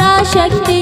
నా శక్తి